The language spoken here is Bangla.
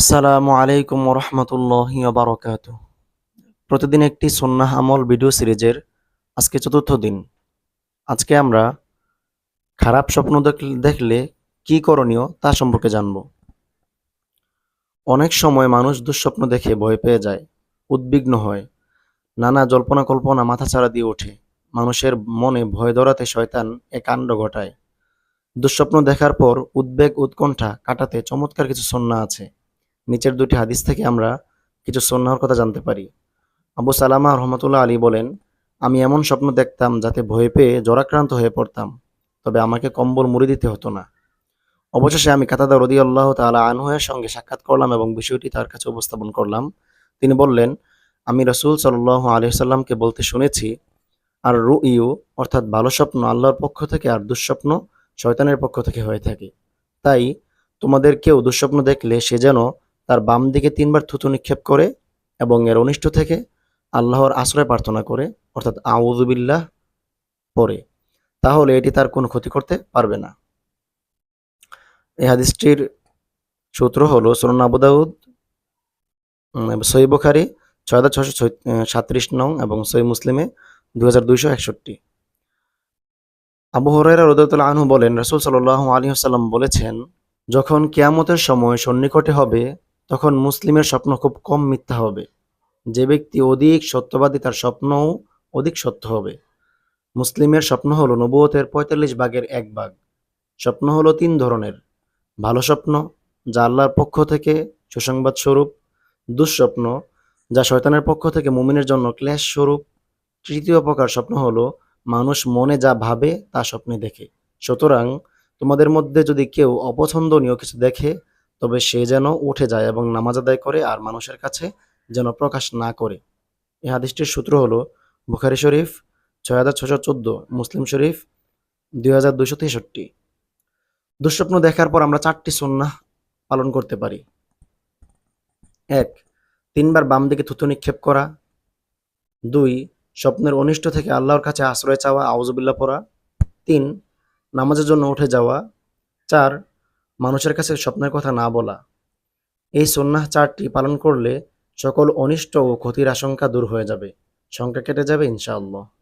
আসসালামু আলাইকুম রহমতুল্লাহ বারকাত প্রতিদিন একটি সন্ন্যাহ আমল ভিডিও সিরিজের আজকে চতুর্থ দিন। আজকে আমরা খারাপ স্বপ্ন দেখ- দেখলে কি করণীয় তা সম্পর্কে জানব। অনেক সময় মানুষ দুঃস্বপ্ন দেখে ভয় পেয়ে যায়, উদ্বিগ্ন হয়, নানা জল্পনা কল্পনা মাথাচাড়া দিয়ে ওঠে, মানুষের মনে ভয় ধরাতে শয়তান এ কাণ্ড ঘটায়। দুঃস্বপ্ন দেখার পর উদ্বেগ উৎকণ্ঠা কাটাতে চমৎকার কিছু সন্না আছে। নিচের দুটি হাদিস থেকে আমরা কিছু সন্ন্যাহর কথা জানতে পারি। আবু সালামা রহমতুল্লাহ আলী বলেন, আমি এমন স্বপ্ন দেখতাম যাতে ভয় পেয়ে জরাক্রান্ত হয়ে পড়তাম, তবে আমাকে কম্বল মুড়ি দিতে হতো না। অবশেষে আমি কাতাদা রদি আল্লাহ তালা আনহুয়ের সঙ্গে সাক্ষাৎ করলাম এবং বিষয়টি তার কাছে উপস্থাপন করলাম। তিনি বললেন, আমি রসুল সাল্লাহ আলহিসাল্লামকে বলতে শুনেছি, আর রু ইউ অর্থাৎ ভালো স্বপ্ন আল্লাহর পক্ষ থেকে আর দুঃস্বপ্ন শয়তানের পক্ষ থেকে হয়ে থাকে। তাই তোমাদের কেউ দুঃস্বপ্ন দেখলে সে যেন তার বাম দিকে তিনবার থুতু নিক্ষেপ করে এবং এর অনিষ্ট থেকে আল্লাহর আশ্রয় প্রার্থনা করে, অর্থাৎ আউজুবিল্লাহ পরে তাহলে এটি তার কোনো ক্ষতি করতে পারবে না। এই হাদিসটির সূত্র হলো সোনান আবু দাউদ সই বুখারি, ছয় হাজার ছশো সাত্রিশ নং এবং সই মুসলিমে দু দুইশো একষট্টি। আবু হরাইরা রদতুল্লাহ আনহু বলেন, রসুল সাল্লাহ আলী সাল্লাম বলেছেন, যখন কেয়ামতের সময় সন্নিকটে হবে তখন মুসলিমের স্বপ্ন খুব কম মিথ্যা হবে। যে ব্যক্তি অধিক সত্যবাদী তার স্বপ্নও অধিক সত্য হবে। মুসলিমের স্বপ্ন হলো নবুয়তের পঁয়তাল্লিশ ভাগের এক ভাগ। স্বপ্ন হলো তিন ধরনের। ভালো স্বপ্ন, যা আল্লাহর পক্ষ থেকে সুসংবাদ স্বরূপ। দুঃস্বপ্ন, যা শয়তানের পক্ষ থেকে মুমিনের জন্য ক্লেশ স্বরূপ। তৃতীয় প্রকার স্বপ্ন হলো, মানুষ মনে যা ভাবে তা স্বপ্নে দেখে। সুতরাং তোমাদের মধ্যে যদি কেউ অপছন্দনীয় কিছু দেখে তবে সে যেন উঠে যায় এবং নামাজ আদায় করে আর মানুষের কাছে যেন প্রকাশ না করে। এ হাদিসটির সূত্র হলো, বুখারি শরীফ ছয় হাজার ছশো চোদ্দ, মুসলিম শরীফ দুই হাজার দুশো তেষট্টি। দুঃস্বপ্ন দেখার পর আমরা চারটি সন্না পালন করতে পারি। এক, তিনবার বাম দিকে থুতু নিক্ষেপ করা। দুই, স্বপ্নের অনিষ্ট থেকে আল্লাহর কাছে আশ্রয় চাওয়া আউজুবিল্লা পড়া। তিন, নামাজের জন্য উঠে যাওয়া। চার মানুষের কাছে স্বপ্নের কথা না বলা। এই সন্ন্যাস চারটি পালন করলে সকল অনিষ্ট ও ক্ষতির আশঙ্কা দূর হয়ে যাবে। সংখ্যা কেটে যাবে ইনশাআল্লাহ।